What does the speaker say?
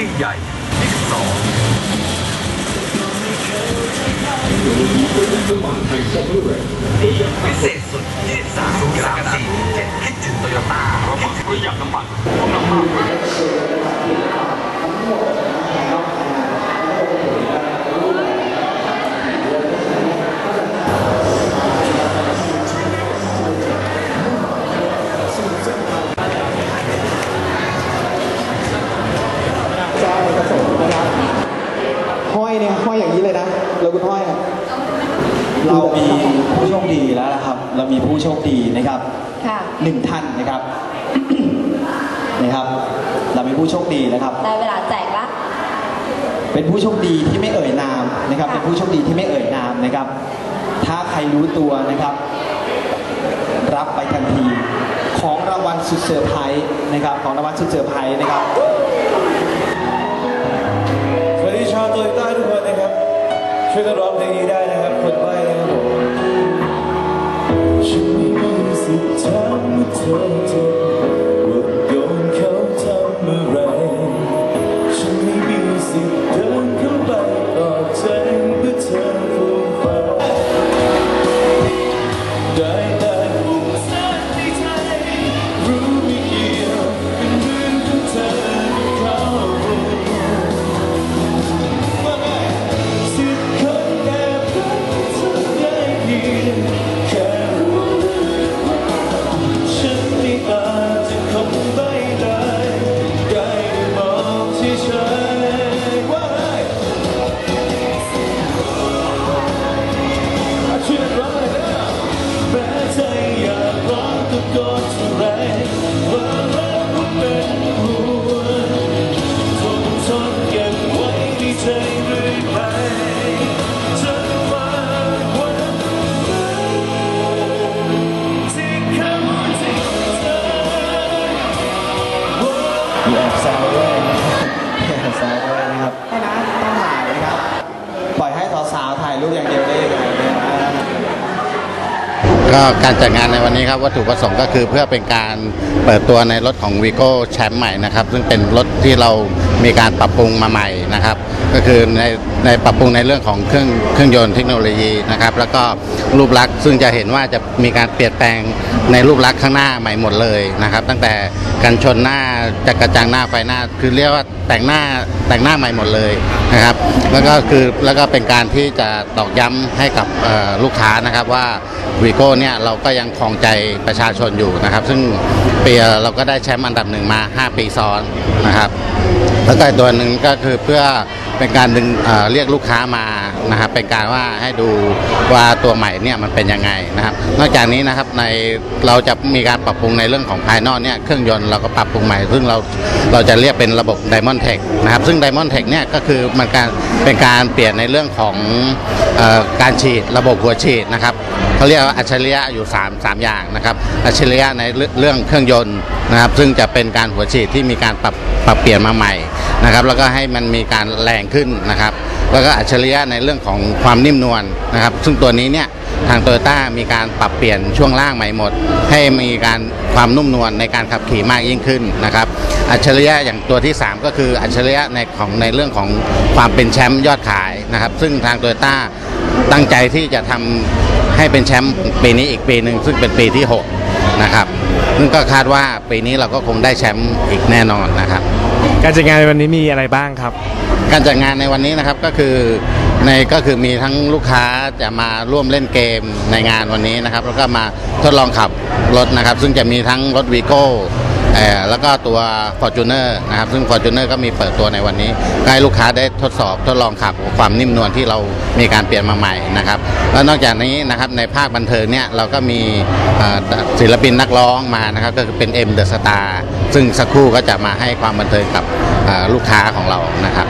ยิ่งใหญ่ที่สองพิเศษสุด 23กรกฎาคม7คิดถึงโตโยต้าเราคิดถึงประหยัดน้ำมันเพราะน้ำมัน มีผู้โชคดีแล้วนะครับ เรามีผู้โชคดีนะครับค่ะ หนึ่งท่านนะครับ นะครับ เรามีผู้โชคดีนะครับ ได้เวลาแจกละ เป็นผู้โชคดีที่ไม่เอ่ยนามนะครับ ค่ะ เป็นผู้โชคดีที่ไม่เอ่ยนามนะครับ ถ้าใครรู้ตัวนะครับ รับไปทันที ของรางวัลสุดเซอร์ไพรส์นะครับ ของรางวัลสุดเซอร์ไพรส์นะครับ สวัสดีชาวโตโยต้าทุกคนนะครับ ช่วยกันร้องเพลงนี้ได้นะครับคนใบ้นะครับ ฉันไม่มีสิท อย่างเดียวได้ยังไงเนี่ยนะ ก็การจัดงานในวันนี้ครับวัตถุประสงค์ก็คือเพื่อเป็นการเปิดตัวในรถของ v ีโก้แชมป์ใหม่นะครับซึ่งเป็นรถที่เรามีการปรับปรุงมาใหม่นะครับ ก็คือในในปรับปรุงในเรื่องของเครื่องเครื่องยนต์เทคโนโลยีนะครับแล้วก็รูปลักษณ์ซึ่งจะเห็นว่าจะมีการเปลี่ยนแปลงในรูปลักษณ์ข้างหน้าใหม่หมดเลยนะครับ ตั้งแต่กันชนหน้าจักระจังหน้าไฟหน้า คือเรียกว่าแต่งหน้าแต่งหน้าใหม่หมดเลยนะครับ แล้วก็คือแล้วก็เป็นการที่จะตอกย้ำให้กับลูกค้านะครับว่าวีโก้เนี่ยเราก็ยังครองใจประชาชนอยู่นะครับ ซึ่งปีเราก็ได้แชมป์อันดับหนึ่งมา 5 ปีซ้อนนะครับแล้วก็อีกตัวหนึ่งก็คือเพื่อเป็นการดึงเเรียกลูกค้ามานะครับเป็นการว่าให้ดูว่าตัวใหม่เนี่ยมันเป็นยังไงนะครับ นอกจากนี้นะครับในเราจะมีการปรับปรุงในเรื่องของภายนอกเนี่ยเครื่องยนต์เราก็ปรับปรุงใหม่ ซึ่งเราเราจะเรียกเป็นระบบ Diamond Tech นะครับซึ่ง Diamond Tech เนี่ยก็คือมันการเป็นการเปลี่ยนในเรื่องของอการฉีดระบบหัวฉีดนะครับ เขาเรียกว่าอัจฉริยะอยู่3 3อย่างนะครับอัจฉริยะในเรื่องเครื่องยนต์นะครับซึ่งจะเป็นการหัวฉีดที่มีการปรับปรับเปลี่ยนมาใหม่นะครับแล้วก็ให้มันมีการแรงขึ้นนะครับแล้วก็อัจฉริยะในเรื่องของความนิ่มนวลนะครับ ซึ่งตัวนี้เนี่ยทางโตโยต้ามีการปรับเปลี่ยนช่วงล่างใหม่หมด ให้มีการความนุ่มนวลในการขับขี่มากยิ่งขึ้นนะครับ อัจฉริยะอย่างตัวที่ 3 ก็คืออัจฉริยะในของในเรื่องของความเป็นแชมป์ยอดขายนะครับ ซึ่งทางโตโยต้า ตั้งใจที่จะทำให้เป็นแชมป์ปีนี้อีกปีหนึ่งซึ่งเป็นปีที่ 6 นะครับ ซึ่งก็คาดว่าปีนี้เราก็คงได้แชมป์อีกแน่นอนนะครับ การจัดงานในวันนี้มีอะไรบ้างครับ การจัดงานในวันนี้นะครับก็คือในก็คือมีทั้งลูกค้าจะมาร่วมเล่นเกมในงานวันนี้นะครับ แล้วก็มาทดลองขับรถนะครับ ซึ่งจะมีทั้งรถวีโก้ แล้วก็ตัว f o r t u n e r นะครับ ซึ่ง f o r t u n e r ก็มีเปิดตัวในวันนี้ให้ลูกค้าได้ทดสอบทดลองขับความนิ่มนวลที่เรามีการเปลี่ยนมาใหม่นะครับแล้วนอกจากนี้นะครับในภาคบันเทิงเนี่ยเราก็มีศิลปินนักร้องมานะครับก็คือเป็น M The Star ซึ่งสักครู่ก็จะมาให้ความบันเทิงกับลูกค้าของเรานะครับ